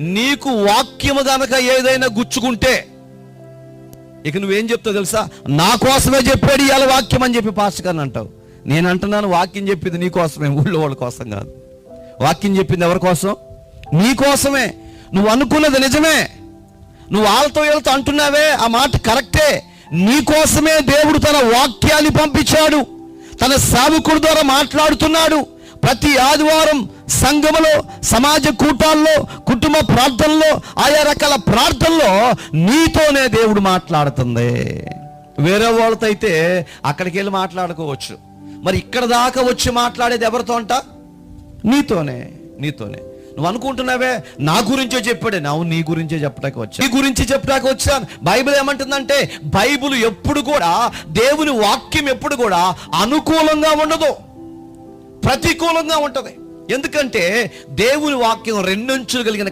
నీకు వాక్యము గనక ఏదైనా గుచ్చుకుంటే ఇక నువ్వేం చెప్తావు తెలుసా? నా కోసమే చెప్పాడు ఇవాళ వాక్యం అని చెప్పి పాస్టర్ గారిని అంటావు. నేను అంటున్నాను వాక్యం చెప్పింది నీ కోసమే ఊళ్ళో వాళ్ళ కోసం కాదు. వాక్యం చెప్పింది ఎవరి కోసం? నీ కోసమే. నువ్వు అనుకున్నది నిజమే. నువ్వు వాళ్ళతో వీళ్ళతో అంటున్నావే ఆ మాట కరెక్టే. నీ కోసమే దేవుడు తన వాక్యాన్ని పంపించాడు. తన సేవకుడి ద్వారా మాట్లాడుతున్నాడు. ప్రతి ఆదివారం సంఘములో సమాజ కూటాల్లో కుటుంబ ప్రార్థనలో ఆయా రకాల ప్రార్థనలో నీతోనే దేవుడు మాట్లాడుతుంది. వేరే వాళ్ళతో అయితే అక్కడికి వెళ్ళి మాట్లాడుకోవచ్చు. మరి ఇక్కడ దాకా వచ్చి మాట్లాడేది ఎవరితో అంట? నీతోనే నీతోనే. నువ్వు అనుకుంటున్నావే నా గురించే చెప్పాడే. నా నీ గురించే చెప్పడానికి వచ్చా. నీ గురించి చెప్పడానికి వచ్చాను బైబిల్ ఏమంటుందంటే బైబిల్ ఎప్పుడు కూడా దేవుని వాక్యం ఎప్పుడు కూడా అనుకూలంగా ఉండదు. ప్రతికూలంగా ఉంటది. ఎందుకంటే దేవుని వాక్యం రెండంచులు కలిగిన